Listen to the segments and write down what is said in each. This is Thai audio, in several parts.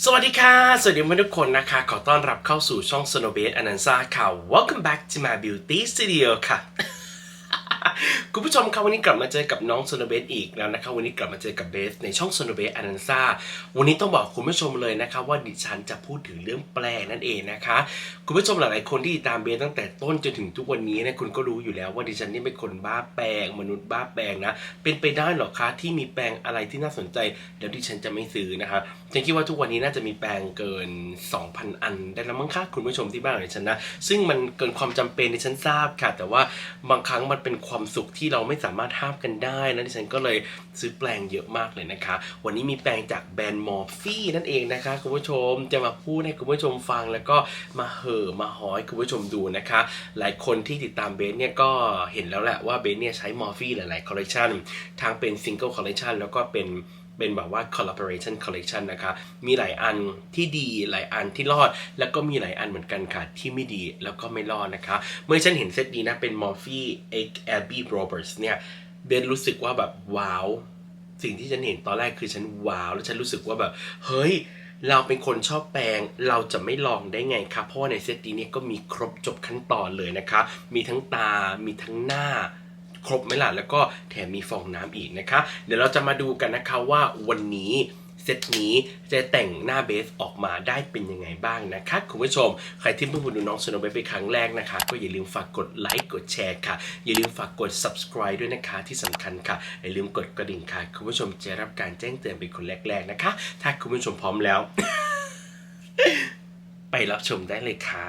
สวัสดีค่ะ สวัสดีเพื่อนทุกคนนะคะ ขอต้อนรับเข้าสู่ช่อง Sono b a s e อนันซาค่ะ Welcome back to my beauty studio ค่ะ คุณผู้ชมครับวันนี้กลับมาเจอกับน้องโซโนเบสอีกแล้วนะครับวันนี้กลับมาเจอกับเบสในช่องโซโนเบสอนันซาวันนี้ต้องบอกคุณผู้ชมเลยนะคะ ว่าดิฉันจะพูดถึงเรื่องแปลนั่นเองนะคะ คุณผู้ชมหลายๆคนที่ติดตามเบสตั้งแต่ต้นจนถึงทุกวันนี้นะคุณก็รู้อยู่แล้วว่าดิฉันนี่เป็นคนบ้าแปลง มนุษย์บ้าแปลงนะ เป็นไปได้หรอคะที่มีแปลงอะไรที่น่าสนใจ แล้วดิฉันจะไม่ซื้อนะคะ ฉันคิดว่าทุกวันนี้น่าจะมีแปลงเกิน 2,000 อัน ได้แล้วมั้งคะคุณผู้ชมที่บ้านของฉันนะ ซึ่งมันเกินความจำเป็นดิฉันทราบค่ะ แต่ว่าบางครั้งมันเป็นความสุขที่เราไม่สามารถห้ามกันได้นะดิฉันก็เลยซื้อแปลงเยอะมากเลยนะคะ วันนี้มีแปลงจากแบรนด์มอร์ฟี่นั่นเองนะคะคุณผู้ชมจะมาพูดให้คุณผู้ชมฟังแล้วก็มาเห่อมาหอยคุณผู้ชมดูนะคะ หลายคนที่ติดตามเบสเนี่ยก็เห็นแล้วแหละว่าเบสเนี่ยใช้มอร์ฟี่หลายๆคอลเลคชันทั้งเป็นซิงเกิลคอลเลคชันแล้วก็เป็น เป็นแบบว่า collaboration collection นะคะ มีหลายอันที่ดีหลายอันที่รอด แล้วก็มีหลายอันเหมือนกันค่ะ ที่ไม่ดีแล้วก็ไม่รอดนะคะ เมื่อฉันเห็นเซตนี้นะ เป็น Morphe X Abby Roberts เนี่ยเบนรู้สึกว่าแบบว้าว สิ่งที่ฉันเห็นตอนแรกคือฉันว้าว แล้วฉันรู้สึกว่าแบบ เฮ้ย เราเป็นคนชอบแปลง เราจะไม่ลองได้ไงครับเพราะในเซตนี้เนี่ยก็มีครบจบขั้นตอนเลยนะคะ มีทั้งตา มีทั้งหน้า ครบไหมล่ะแล้วก็แถมมีฟองน้ำอีกนะคะ เดี๋ยวเราจะมาดูกันนะคะว่าวันนี้เซตนี้จะแต่งหน้าเบสออกมาได้เป็นยังไงบ้างนะคะคุณผู้ชม ใครที่เพิ่งมาดูน้องสโนเบสเป็นครั้งแรกนะคะ ก็อย่าลืมฝากกดไลค์กดแชร์ค่ะ อย่าลืมฝากกด subscribe ด้วยนะคะที่สำคัญค่ะ อย่าลืมกดกระดิ่งค่ะ คุณผู้ชมจะรับการแจ้งเตือนเป็นคนแรก ๆนะคะ ถ้าคุณผู้ชมพร้อมแล้ว ไปรับชมได้เลยค่ะ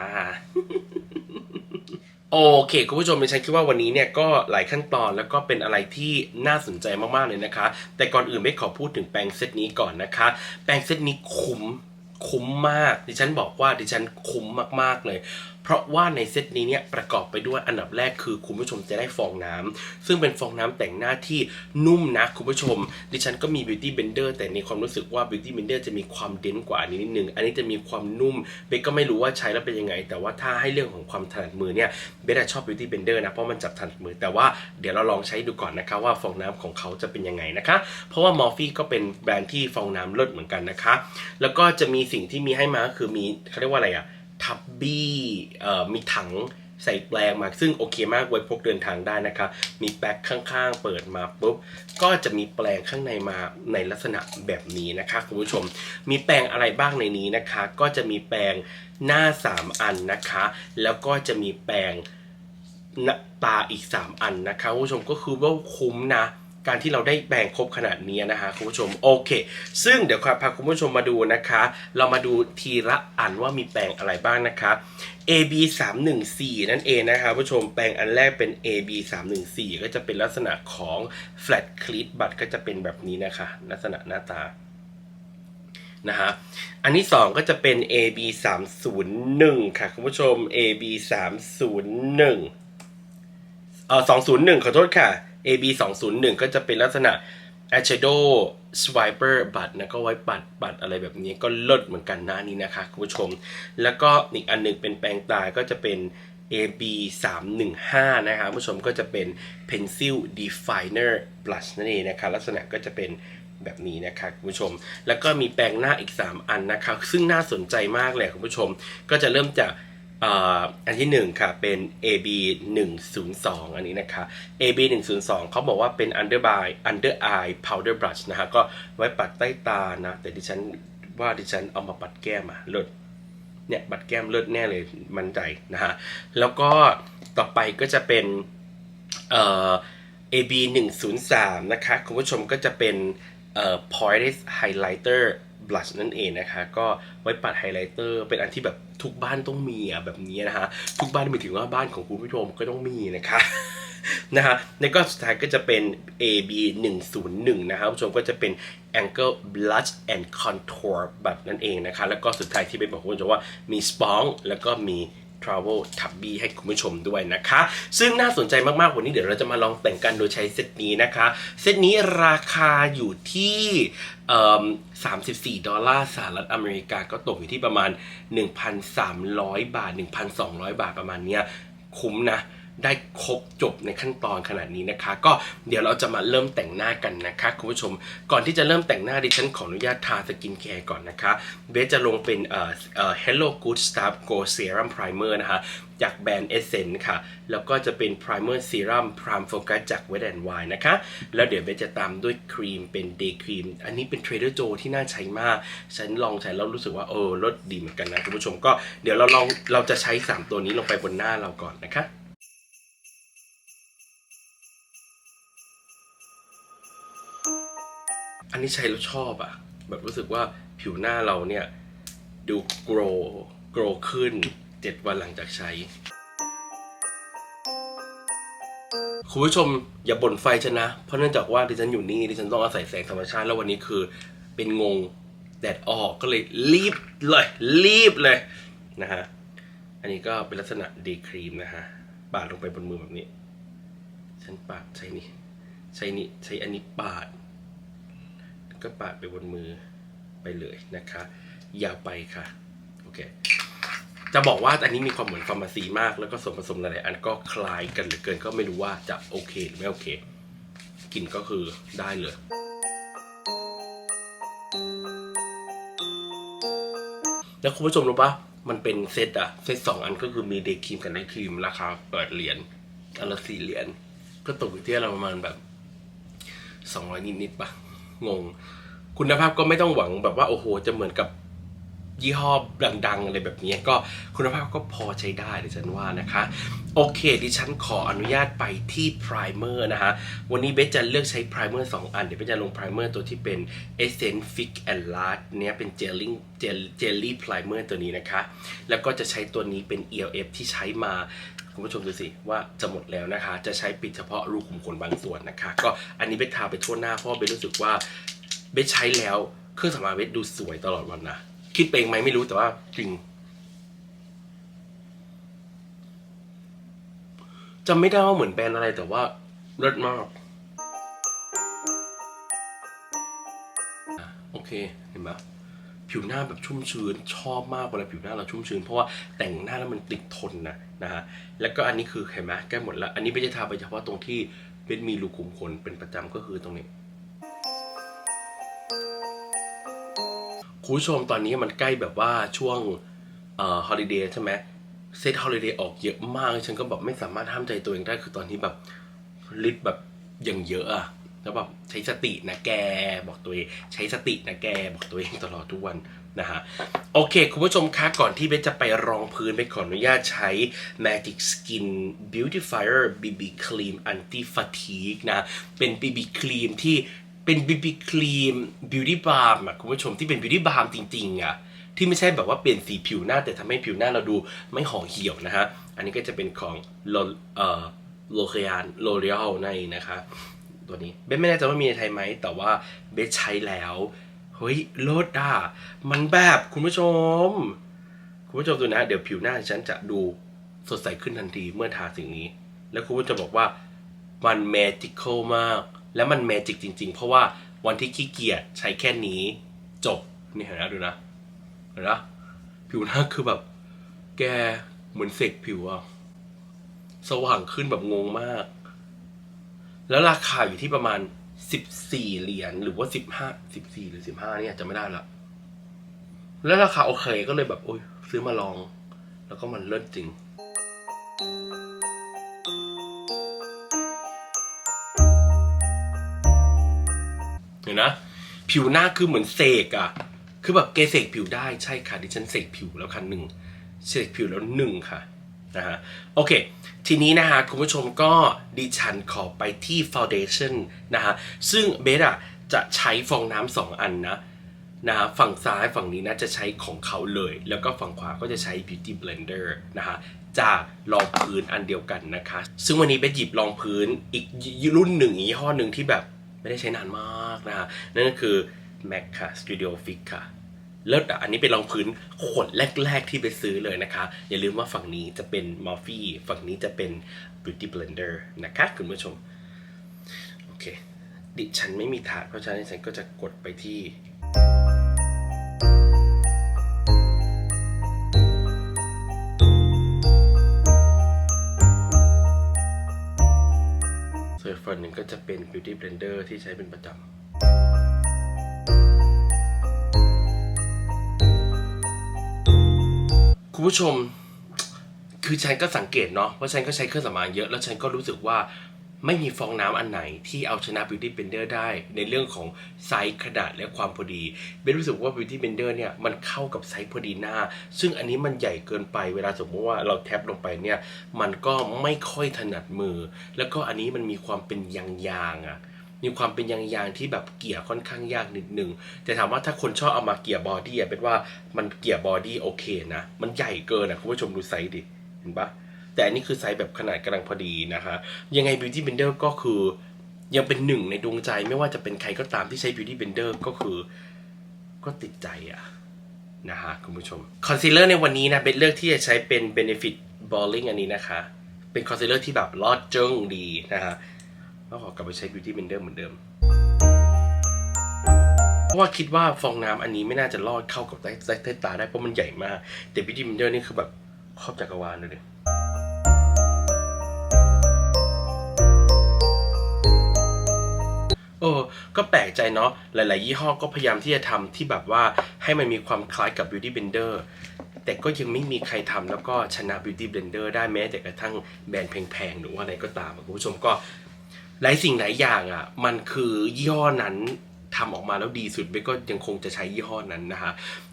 โอเคคุณผู้ชมดิฉันคิดว่าวันนี้เนี่ยก็หลายขั้นตอนแล้วก็เป็นอะไรที่น่าสนใจมากๆเลยนะคะ แต่ก่อนอื่นไม่ขอพูดถึงแปรงเซตนี้ก่อนนะคะ แปรงเซตนี้คุ้มคุ้มมาก ดิฉันบอกว่าดิฉันคุ้มมากๆเลย เพราะว่าในเซตนี้เนี่ยประกอบไปด้วยอันดับแรกคือคุณผู้ชมจะได้ฟองน้ำซึ่งเป็นฟองน้ำแต่งหน้าที่นุ่มนะคุณผู้ชม ดิฉันก็มี Beauty Blender แต่ในความรู้สึกว่า Beauty Blender จะมีความเด่นกว่านี้นิดนึง อันนี้จะมีความนุ่มเบสก็ไม่รู้ว่าใช้แล้วเป็นยังไง แต่ว่าถ้าให้เรื่องของความถนัดมือเนี่ยเบสชอบ Beauty Blender นะเพราะมันจับถนัดมือ แต่ว่าเดี๋ยวเราลองใช้ดูก่อนนะคะว่าฟองน้ำของเขาจะเป็นยังไงนะคะ เพราะว่า Morphe ก็เป็นแบรนด์ที่ฟองน้ำเลิศเหมือนกันนะคะ แล้วก็จะมีสิ่งที่มีให้มาคือมีเขาเรียกว่าอะไรอะ ทับบี้มีถังใส่แปลงมาซึ่งโอเคมากไว้พกเดินทางได้นะคะ มีแบ็คข้างๆ เปิดมาปุ๊บ ก็จะมีแปลงข้างในมาในลักษณะแบบนี้นะคะคุณผู้ชม มีแปลงอะไรบ้างในนี้นะคะ ก็จะมีแปลงหน้า 3 อันนะคะ แล้วก็จะมีแปลงตาอีก 3 อันนะคะคุณผู้ชมก็คือว่าคุ้มนะ การที่เราได้แบ่งครบขนาดนี้นะคะคุณผู้ชมโอเค ซึ่งเดี๋ยวครับพาคุณผู้ชมมาดูนะคะ เรามาดูทีละอันว่ามีแปลงอะไรบ้างนะคะ AB 3 1 4นั่นเองนะคะผู้ชมแปลงอันแรกเป็น AB 3 1 4ก็จะเป็นลักษณะของ flat cleat บัตรก็จะเป็นแบบนี้นะคะ ลักษณะหน้าตานะฮะ อันที่สองก็จะเป็น AB 3 0 1ค่ะคุณผู้ชม AB 3 0 1เอ่อ201 ขอโทษค่ะ AB 201ก็จะเป็นลักษณะ eyeshadow swiper บัตรนะก็ไว้ปัดปัดอะไรแบบนี้ก็เลิศเหมือนกันน้านี้นะคะคุณผู้ชม แล้วก็อีกอันหนึงเป็นแปรงตาก็จะเป็น AB 315นะคะคุณผู้ชมก็จะเป็น pencil definer blush นั่นเองนะคะลักษณะก็จะเป็นแบบนี้นะคะคุณผู้ชม แล้วก็มีแปรงหน้าอีก 3 อันนะคะซึ่งน่าสนใจมากเลยคุณผู้ชม ก็จะเริ่มจาก อันที่หนึ่งค่ะ เป็น AB 1 0 2 อันนี้นะคะ AB 1 0 2เขาบอกว่าเป็น under eye under eye powder brush นะฮะ ก็ไว้ปัดใต้ตานะ แต่ดิฉันว่าดิฉันเอามาปัดแก้มอะเลิศเนี่ยปัดแก้มเลิศแน่เลยมั่นใจนะฮะ แล้วก็ต่อไปก็จะเป็นเอ่อ AB 1 0 3นะคะ คุณผู้ชมก็จะเป็นเอ่อ Poreless Highlighter บลัชนั่นเองนะคะ ก็ไว้ปัดไฮไลท์เตอร์เป็นอันที่แบบทุกบ้านต้องมีอะแบบนี้นะฮะทุกบ้านหมายถึงว่าบ้านของคุณผู้ชมก็ต้องมีนะคะนะฮะแล้วก็สุดท้ายก็จะเป็น AB 101นะครับผู้ชมก็จะเป็น Angle Blush and Contour แบบนั่นเองนะคะ แล้วก็สุดท้ายที่เป็นบอกคุณผู้ชมว่ามี Spong แล้วก็มี Travel Tubby ให้คุณผู้ชมด้วยนะคะ ซึ่งน่าสนใจมากๆ วันนี้เดี๋ยวเราจะมาลองแต่งกันโดยใช้เซตนี้นะคะ เซตนี้ราคาอยู่ที่ 34 ดอลลาร์สหรัฐอเมริกาก็ตกอยู่ที่ประมาณ 1,300 บาท 1,200 บาทประมาณเนี้ยคุ้มนะ ได้ครบจบในขั้นตอนขนาดนี้นะคะ ก็เดี๋ยวเราจะมาเริ่มแต่งหน้ากันนะคะคุณผู้ชม ก่อนที่จะเริ่มแต่งหน้าดิฉันขออนุญาตทาสกินแคร์ก่อนนะคะ เบสจะลงเป็นเอ่อเอ่อ Hello Good Stuff Go Serum Primer นะคะ จากแบรนด์ Essence ค่ะ แล้วก็จะเป็น Primer Serum Prime Focus จาก Wet n Wild นะคะ แล้วเดี๋ยวเบสจะตามด้วยครีมเป็น Day Cream อันนี้เป็น Trader Joe ที่น่าใช้มาก ฉันลองใช้แล้วรู้สึกว่าเออรสดีเหมือนกันนะคุณผู้ชมก็เดี๋ยวเราลองเราจะใช้ 3 ตัวนี้ลงไปบนหน้าเราก่อนนะคะ อันนี้ใช้แล้วชอบอะแบบรู้สึกว่าผิวหน้าเราเนี่ย ดูโกรโกรขึ้น 7 วันหลังจากใช้ คุณผู้ชมอย่าบ่นไฟฉันนะ เพราะเนื่องจากว่าดิฉันอยู่นี่ดิฉันต้องอาศัยแสงธรรมชาติแล้ววันนี้คือเป็นงงแดดออกก็เลยรีบเลยรีบเลยนะฮะ อันนี้ก็เป็นลักษณะเดย์ครีมนะฮะ ปาดลงไปบนมือแบบนี้ ฉันปาดใช้นี่ ใช้นี่ใช้อันนี้ปาด ก็ปาดไปบนมือไปเลยนะคะ อย่าไปค่ะ โอเค จะบอกว่าอันนี้มีความเหมือนฟาร์มาซีมาก แล้วก็ส่วนผสมหลายๆอันก็คล้ายกันเหลือเกิน ก็ไม่รู้ว่าจะโอเคหรือไม่โอเคกลิ่นก็คือได้เลยแล้วคุณผู้ชมรู้ปะมันเป็นเซตอะเซตสองอันก็คือมีเดย์ครีมกับไนท์ครีม ราคาเปิดเหรียญอันละสี่เหรียญก็ตกอยู่ที่เราประมาณแบบสองร้อยนิดๆปะ งง คุณภาพก็ไม่ต้องหวังแบบว่าโอ้โห จะเหมือนกับยี่ห้อดังๆอะไรแบบนี้ก็คุณภาพก็พอใช้ได้ดิฉันว่านะคะ โอเค ดิฉันขออนุญาตไปที่ primer นะคะ วันนี้เบสจะเลือกใช้ primer 2อัน เดี๋ยวเบสจะลง primer ตัวที่เป็น Essence Fix and Last เนี้ยเป็น jelly jelly primer ตัวนี้นะคะ แล้วก็จะใช้ตัวนี้เป็น ELF ที่ใช้มา คุณผู้ชมดูสิว่าจะหมดแล้วนะคะ จะใช้ปิดเฉพาะรูขุมขนบางส่วนนะคะ ก็อันนี้เบสทาไปทั่วหน้าเพราะว่าเบสรู้สึกว่าเบสใช้แล้วเครื่องสำอางเบสดูสวยตลอดวันนะคิดไปเองไหมไม่รู้แต่ว่าจริงจำไม่ได้ว่าเหมือนแบรนด์อะไรแต่ว่าเลิศมากโอเคเห็นไหมผิวหน้าแบบชุ่มชื้นชอบมากเวลาผิวหน้าเราชุ่มชื้นเพราะว่าแต่งหน้าแล้วมันติดทนนะ นะฮะแล้วก็อันนี้คือเห็นไหมใกล้หมดแล้ว อันนี้ไม่ได้ทาไปเฉพาะตรงที่เป็นมีรูขุมขนเป็นประจำก็คือตรงนี้คุณผู้ชมตอนนี้มันใกล้แบบว่าช่วงเอ่อฮอลิเดย์ใช่ไหมเซตฮอลิเดย์ออกเยอะมาก ฉันก็แบบไม่สามารถห้ามใจตัวเองได้คือตอนนี้แบบลิตแบบอย่างเยอะอะแล้วแบบใช้สตินะแกบอกตัวเอง ใช้สตินะแกบอกตัวเองตลอดทุกวัน นะฮะโอเค คุณผู้ชมคะก่อนที่เบสจะไปรองพื้นเบสขออนุญาตใช้ Magic Skin Beautifier BB Cream Anti Fatigue นะ เป็น BB Cream ที่เป็น BB Cream Beauty Balm อะคุณผู้ชมที่เป็น Beauty Balm จริง ๆอะที่ไม่ใช่แบบว่าเปลี่ยนสีผิวหน้า แต่ทำให้ผิวหน้าเราดูไม่ห่อเหี่ยวนะฮะ อันนี้ก็จะเป็นของโลเอ่อโลเรียนโลเรียลในนะคะ ตัวนี้เบสไม่แน่ใจว่ามีในไทยไหม แต่ว่าเบสใช้แล้ว เฮ้ยโลดอะมันแบบคุณผู้ชม คุณผู้ชมดูนะ เดี๋ยวผิวหน้าฉันจะดูสดใสขึ้นทันทีเมื่อทาสิ่งนี้ แล้วคุณผู้ชมบอกว่ามันแมจิคอลมาก และมันแมจิกจริง ๆ เพราะว่าวันที่ขี้เกียจใช้แค่นี้ จบนี่เห็นนะดูนะเห็นนะผิวหน้าคือแบบ แกเหมือนเสกผิวอะสว่างขึ้นแบบงงมาก แล้วราคาอยู่ที่ประมาณ สิบสี่เหรียญหรือว่าสิบห้าสิบสี่หรือสิบห้าเนี่ยจะไม่ได้ละแล้วราคาโอเคก็เลยแบบโอ้ยซื้อมาลอง แล้วก็มันเลิศจริง เห็นนะ ผิวหน้าคือเหมือนเสกอะคือแบบเกเสกผิวได้ใช่ค่ะ ดิฉันเสกผิวแล้วค่ะหนึ่งเสกผิวแล้วหนึ่งค่ะ นะฮะโอเค ทีนี้นะฮะคุณผู้ชมก็ดิฉันขอไปที่ foundation นะฮะซึ่งเบสอะจะใช้ฟองน้ำสองอันนะนะฮะฝั่งซ้ายฝั่งนี้นะจะใช้ของเขาเลย แล้วก็ฝั่งขวาก็จะใช้ beauty blender นะฮะจากรองพื้นอันเดียวกันนะคะ ซึ่งวันนี้เบสหยิบรองพื้นอีกรุ่นหนึ่งยี่ห้อหนึ่งที่แบบไม่ได้ใช้นานมากนะฮะนั่นก็คือ Mac ค่ะ Studio Fix ค่ะ เลิศอะอันนี้เป็นรองพื้นขวดแรก ๆ ที่ไปซื้อเลยนะคะ อย่าลืมว่าฝั่งนี้จะเป็น Morphe ฝั่งนี้จะเป็น Beauty Blender นะคะคุณผู้ชม โอเค ดิฉันไม่มีถาดเพราะฉะนั้นฉันก็จะกดไปที่นก็จะเป็น Beauty Blender ที่ใช้เป็นประจำ คุณผู้ชม คือฉันก็สังเกตเนาะว่าฉันก็ใช้เครื่องสำอางเยอะ แล้วฉันก็รู้สึกว่าไม่มีฟองน้ำอันไหนที่เอาชนะ Beauty Blender ได้ ในเรื่องของไซส์ขนาดและความพอดีเบนรู้สึกว่า Beauty Blender เนี่ยมันเข้ากับไซส์พอดีหน้า ซึ่งอันนี้มันใหญ่เกินไปเวลาสมมติว่าเราแท็บลงไปเนี่ย มันก็ไม่ค่อยถนัดมือ แล้วก็อันนี้มันมีความเป็นยางๆอะ มีความเป็นยางๆที่แบบเกี่ยค่อนข้างยากนิดนึงแต่ถามว่าถ้าคนชอบเอามาเกี่ยบอดี้เป็นว่ามันเกี่ยบอดี้โอเคนะ มันใหญ่เกินอะคุณผู้ชมดูไซส์ดิ เห็นปะแต่อันนี้คือไซส์แบบขนาดกำลังพอดีนะคะ ยังไง Beauty Blender ก็คือ ยังเป็นหนึ่งในดวงใจไม่ว่าจะเป็นใครก็ตามที่ใช้ Beauty Blender ก็คือก็ติดใจอะนะฮะคุณผู้ชมคอนซีลเลอร์ในวันนี้นะเป็นเลือกที่จะใช้เป็น Benefit Balling อันนี้นะคะ เป็นคอนซีลเลอร์ที่แบบลอดเจิ้งดีนะฮะ ก็ขอกลับไปใช้ Beauty Blender เหมือนเดิม เพราะว่าคิดว่าฟองน้ำอันนี้ไม่น่าจะลอดเข้ากับใต้ใต้ใต้ตาได้เพราะมันใหญ่มาก แต่ Beauty Blender นี่คือแบบครอบจักรวาลเลยดิเออก็แปลกใจเนาะ หลาย ๆ ยี่ห้อก็พยายามที่จะทำที่แบบว่าให้มันมีความคล้ายกับ Beauty Blender แต่ก็ยังไม่มีใครทำแล้วก็ชนะ Beauty Blender ได้แม้แต่กระทั่งแบรนด์แพง ๆ หรือว่าอะไรก็ตามคุณผู้ชมก็ หลายสิ่งหลายอย่างอะมันคือยี่ห้อนั้นทำออกมาแล้วดีสุดเบนก็ยังคงจะใช้ยี่ห้อนั้นนะคะ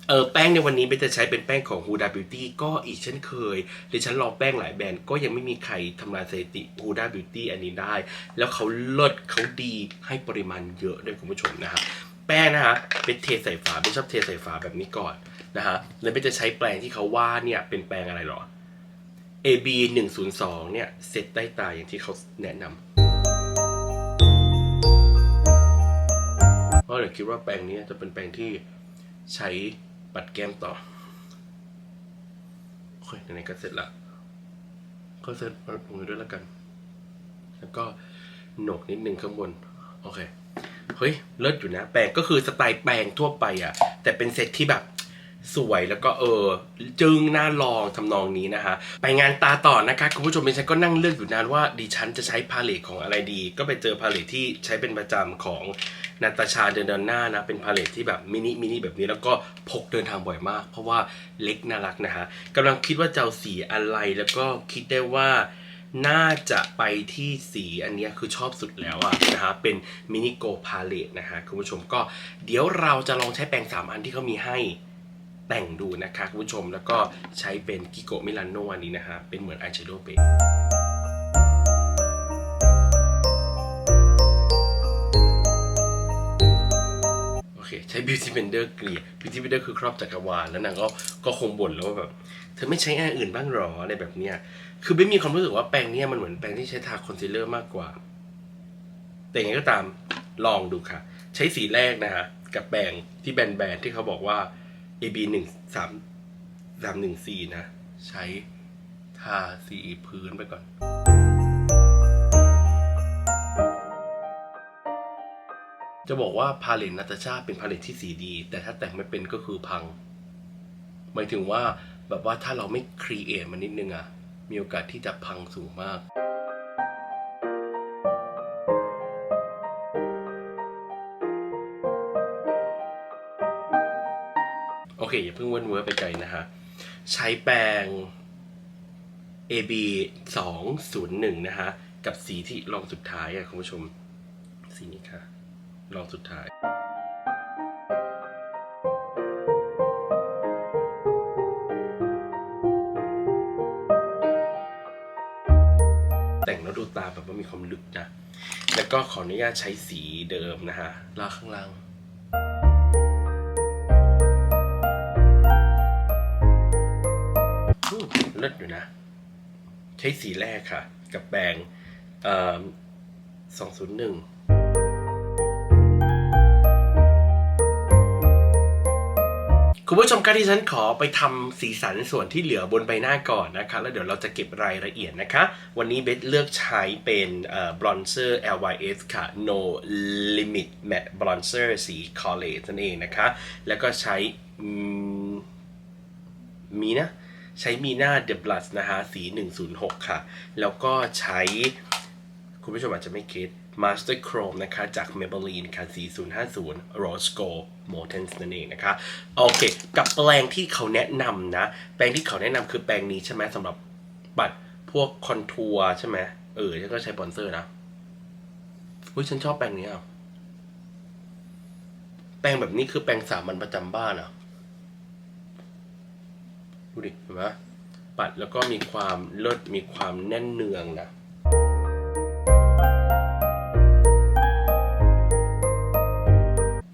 เออแป้งในวันนี้เบนจะใช้เป็นแป้งของ Huda Beauty ก็อีกเช่นเคยดิฉันลองแป้งหลายแบรนด์ก็ยังไม่มีใครทำลายสถิติ Huda Beauty อันนี้ได้ แล้วเขาเลิศเขาดีให้ปริมาณเยอะด้วยคุณผู้ชมนะฮะแป้งนะฮะเป็นเทใส่ฝาเป็นชอบเทใส่ฝาแบบนี้ก่อนนะฮะแล้วเบนจะใช้แปรงที่เขาว่าเนี่ยเป็นแปรงอะไรหรอ AB 102เนี่ยเซตใต้ตาอย่างที่เขาแนะนำ ราะเดี๋ยวคิดว่าแปรงนี้จะเป็นแปรงที่ใช้ปัดแก้มต่อโอเคไหนๆก็เสร็จละก็เสร็จปัดมือด้วยแล้วกัน แล้วก็โหนกนิดนึงข้างบน โอเค เฮ้ย เลิศอยู่นะ แปรงก็คือสไตล์แปรงทั่วไปอะ่ะแต่เป็นเซตที่แบบ สวยแล้วก็เออ จึงน่าลองทำนองนี้นะคะ ไปงานตาต่อนะคะ คุณผู้ชมดิฉันก็นั่งเลือกอยู่นานว่าดิฉันจะใช้พาเลตของอะไรดี ก็ไปเจอพาเลตที่ใช้เป็นประจำของนาตาชาเดนดอนน่านะ เป็นพาเลตที่แบบมินิมินิแบบนี้แล้วก็พกเดินทางบ่อยมาก เพราะว่าเล็กน่ารักนะคะกำลังคิดว่าจะเอาสีอะไรแล้วก็คิดได้ว่าน่าจะไปที่สีอันเนี้ยคือชอบสุดแล้วอะนะฮะเป็นมินิโกพาเลตนะฮะคุณผู้ชมก็เดี๋ยวเราจะลองใช้แปรงสามอันที่เขามีให้ แต่งดูนะคะคุณผู้ชมแล้วก็ใช้เป็นกิโกมิลานโนอันนี้นะฮะเป็นเหมือนอายแชโดว์เบสโอเคใช้ Beauty Blender เกลี่ย Beauty Blender คือครอบจักรวาลแล้วนางก็ก็คงบ่นแล้วว่าแบบเธอไม่ใช้อันอื่นบ้างหรออะไรแบบเนี้ยคือไม่มีความรู้สึกว่าแปรงเนี้ยมันเหมือนแปรงที่ใช้ทาคอนซีลเลอร์มากกว่า แต่ยังไงก็ตามลองดูค่ะ ใช้สีแรกนะฮะกับแปรงที่แบนๆที่เขาบอกว่า AB หนึ่งสามสามหนึ่งสี่นะ ใช้ทาสีพื้นไปก่อน จะบอกว่าพาเลตนาตาชาเป็นพาเลตที่สีดี แต่ถ้าแต่งไม่เป็นก็คือพัง หมายถึงว่าแบบว่าถ้าเราไม่ครีเอทมันนิดนึงอะมีโอกาสที่จะพังสูงมาก เคอย่าเพิ่งเว้นเว้อไปไกลนะฮะ ใช้แปรง AB 2 0 1นะฮะ กับสีที่ลองสุดท้ายอะคุณผู้ชม สีนี้ค่ะ ลองสุดท้ายแต่งแล้วดูตาแบบว่ามีความลึกนะ แล้วก็ขออนุญาตใช้สีเดิมนะฮะลาข้างล่าง เลิศอยู่นะ ใช้สีแรกค่ะ กับแปรงสองศูนย์หนึ่งคุณผู้ชมครับที่ฉันขอไปทำสีสันส่วนที่เหลือบนใบหน้าก่อนนะคะ แล้วเดี๋ยวเราจะเก็บรายละเอียดนะคะ วันนี้เบสเลือกใช้เป็นบรอนเซอร์ LYS ค่ะ No Limit Matte Bronzer สี College นั่นเองนะคะ แล้วก็ใช้มีนะ ใช้มีหน้า The Blush นะฮะสี 106 ค่ะ แล้วก็ใช้คุณผู้ชมอาจจะไม่เก็ต Master Chrome นะคะ จาก Maybelline ค่ะ4050 Rose Gold Molten นั่นเองนะคะ โอเค กับแปรงที่เขาแนะนำนะ แปรงที่เขาแนะนำคือแปรงนี้ใช่ไหมสำหรับปัดพวกคอนทัวร์ใช่ไหมเออฉันก็ใช้บอนเซอร์นะอุ้ยฉันชอบแปรงนี้อะแปรงแบบนี้คือแปรงสามัญประจำบ้านอะ ดูดิเห็นไหมปัดแล้วก็มีความเลิศมีความแน่นเนืองนะ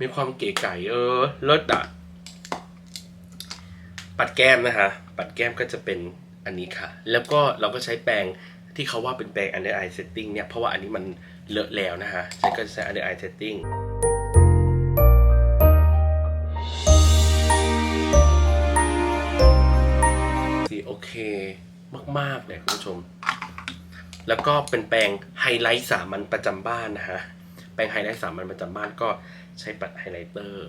มีความเก๋ไก่เออเลิศอะปัดแก้มนะคะ ปัดแก้มก็จะเป็นอันนี้ค่ะ แล้วก็เราก็ใช้แปรงที่เขาว่าเป็นแปรง under eye setting เนี่ย เพราะว่าอันนี้มันเลอะแล้วนะคะฉันก็จะใช้ under eye setting มากๆเลยคุณผู้ชม แล้วก็เป็นแปรงไฮไลท์สามัญประจำบ้านนะฮะ แปรงไฮไลท์สามัญประจำบ้านก็ใช้ปัดไฮไลท์เตอร์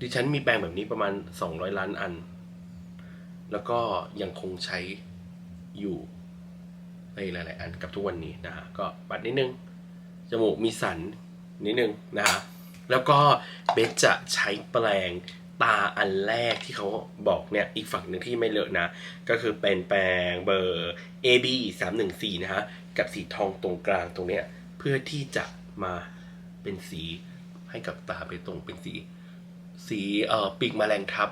ดิฉันมีแปรงแบบนี้ประมาณ 200 ล้านอัน แล้วก็ยังคงใช้อยู่ในหลาย ๆ อันกับทุกวันนี้นะฮะ ก็ปัดนิดนึง จมูกมีสันนิดนึงนะฮะ แล้วก็เบสจะใช้แปรง ตาอันแรกที่เขาบอกเนี่ยอีกฝั่งหนึ่งที่ไม่เลอะนะ ก็คือเป็นแปรงเบอร์ AB 3 1 4นะฮะ กับสีทองตรงกลางตรงเนี้ยเพื่อที่จะมาเป็นสีให้กับตาไปตรงเป็นสี สีเอ่อปีกแมลงทับ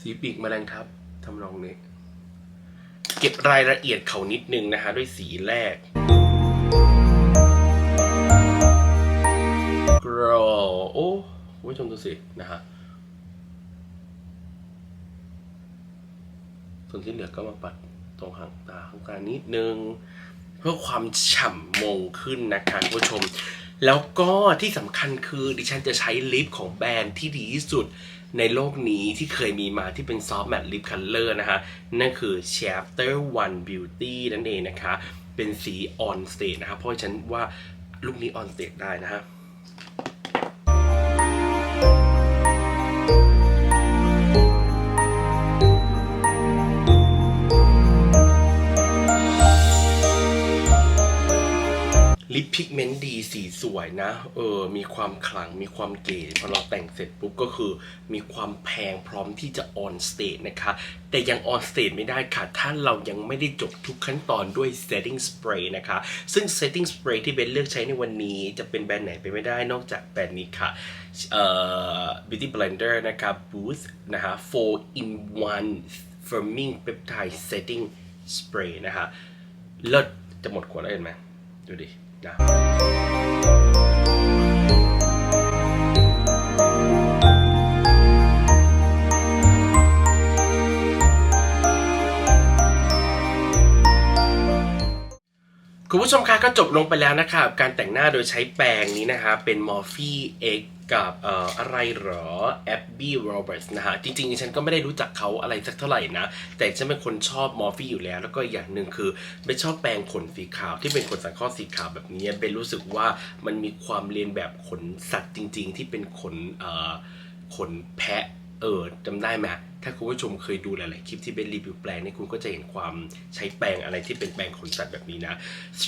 สีปีกแมลงทับทำนองนี้ เก็บรายละเอียดเขานิดนึงนะฮะด้วยสีแรก กรอโอ้ผู้ชมดูสิ นะฮะ ส่วนที่เหลือก็มาปัดตรงหางตาข้างกลางนิดนึง เพื่อความฉ่ำมงขึ้นนะคะผู้ชม แล้วก็ที่สำคัญคือดิฉันจะใช้ลิปของแบรนด์ที่ดีที่สุดในโลกนี้ที่เคยมีมาที่เป็นซอฟต์แมตต์ลิปคัลเลอร์นะคะ นั่นคือ Chapter One Beauty นั่นเองนะคะ เป็นสี On Stage นะครับเพราะฉันว่าลูกนี้ On Stage ได้นะฮะ พิกเมนต์ดีสีสวยนะ เออ มีความขลัง มีความเก๋พอเราแต่งเสร็จปุ๊บก็คือ มีความแพงพร้อมที่จะออนสเตจนะคะ แต่ยังออนสเตจไม่ได้ค่ะ ถ้าเรายังไม่ได้จบทุกขั้นตอนด้วย setting spray นะคะ ซึ่ง setting spray ที่เบนเลือกใช้ในวันนี้ จะเป็นแบรนด์ไหนไปไม่ได้นอกจากแบรนด์นี้ค่ะเอ่อ beauty blender นะคะ boost นะคะ4 in 1 firming peptide setting spray นะคะเลิศจะหมดขวดแล้วเห็นไหมดูดิ น คุณผู้ชมคะก็จบลงไปแล้วนะคะกับ การแต่งหน้าโดยใช้แปรงนี้นะคะเป็น Morphe X กับเอ่ออะไรเหรอ Abby Roberts นะฮะ จริงๆ ฉันก็ไม่ได้รู้จักเขาอะไรสักเท่าไหร่นะ แต่ฉันเป็นคนชอบ Morphe อยู่แล้ว แล้วก็อีกอย่างหนึ่งคือเบนชอบแปรงขนสีขาวที่เป็นขนสังเคราะห์สีขาวแบบนี้เบนรู้สึกว่ามันมีความเรียนแบบขนสัตว์จริง ๆ ที่เป็นขนเอ่อขนแพะเออจำได้ไหม ถ้าคุณผู้ชมเคยดูหลาย ๆ คลิปที่เป็นรีวิวแปลงนี่คุณก็จะเห็นความใช้แปรงอะไรที่เป็นแปรงขนสัตว์แบบนี้นะ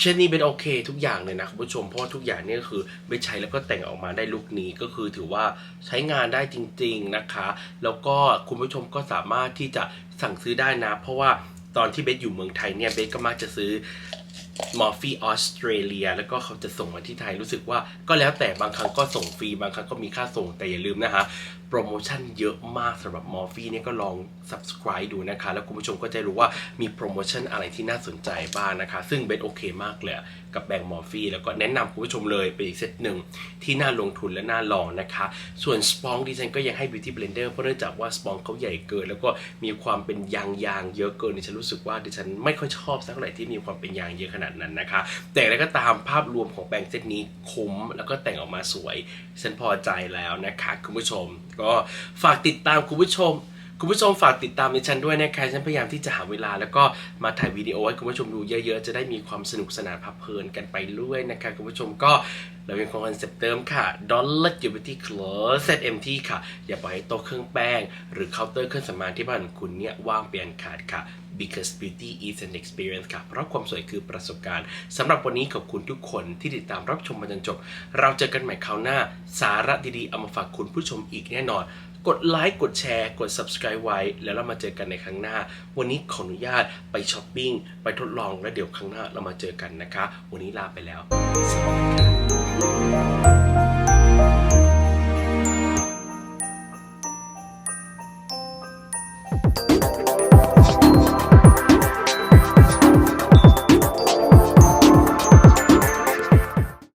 เช่นนี้เป็นโอเค ทุกอย่างเลยนะคุณผู้ชมเพราะทุกอย่างนี่ก็คือไปใช้แล้วก็แต่งออกมาได้ลุคนี้ก็คือถือว่าใช้งานได้จริง ๆ นะคะ แล้วก็คุณผู้ชมก็สามารถที่จะสั่งซื้อได้นะ เพราะว่าตอนที่เบสอยู่เมืองไทยเนี่ยเบสก็มักจะซื้อมอร์ฟีออสเตรเลียแล้วก็เขาจะส่งมาที่ไทยรู้สึกว่าก็แล้วแต่บางครั้งก็ส่งฟรีบางครั้งก็มีค่าส่งแต่อย่าลืมนะฮะ โปรโมชั่นเยอะมากสำหรับมอร์ฟี่เนี่ยก็ลอง subscribe ดูนะคะ แล้วคุณผู้ชมก็จะรู้ว่ามีโปรโมชั่นอะไรที่น่าสนใจบ้างนะคะ ซึ่งเบนโอเคมากเลยกับแบงมอร์ฟี่แล้วก็แนะนำคุณผู้ชมเลยเป็นอีกเซตหนึ่งที่น่าลงทุนและน่าลองนะคะ ส่วนสปองดิฉันก็ยังให้ Beauty Blender เพราะเนื่องจากว่าสปองเขาใหญ่เกิน แล้วก็มีความเป็นยางยางเยอะเกินดิฉันรู้สึกว่าดิฉันไม่ค่อยชอบสักเท่าไหร่ที่มีความเป็นยางเยอะขนาดนั้นนะคะ แต่แล้วก็ตามภาพรวมของแปรงเซตนี้คุ้มแล้วก็แต่งออกมาสวยฉันพอใจแล้วนะคะคุณผู้ชม ก็ฝากติดตามคุณผู้ชม คุณผู้ชมฝากติดตามในฉันด้วยนะคะฉันพยายามที่จะหาเวลา แล้วก็มาถ่ายวิดีโอให้คุณผู้ชมดูเยอะๆ จะได้มีความสนุกสนานพับเพลินกันไปเรื่อยนะคะคุณผู้ชมก็เรายังคงคอนเซ็ปต์เดิมค่ะ Don't let your beauty closet empty ค่ะ อย่าปล่อยให้โต๊ะเครื่องแป้ง หรือเคาน์เตอร์เครื่องสำอางที่บ้านคุณเนี่ยว่างเปลี่ยนขาดค่ะ because beauty is an experience ค่ะ เพราะความสวยคือประสบการณ์ สำหรับวันนี้ขอบคุณทุกคนที่ติดตามรับชมมาจนจบ เราเจอกันใหม่คราวหน้า สาระดีๆ เอามาฝากคุณผู้ชมอีกแน่นอน กดไลค์กดแชร์ กด subscribe ไว้ แล้วเรามาเจอกันในครั้งหน้า วันนี้ขออนุญาตไปช้อปปิ้ง ไปทดลองแล้วเดี๋ยวครั้งหน้าเรามาเจอกันนะคะ วันนี้ลาไปแล้วสวัสดีค่ะ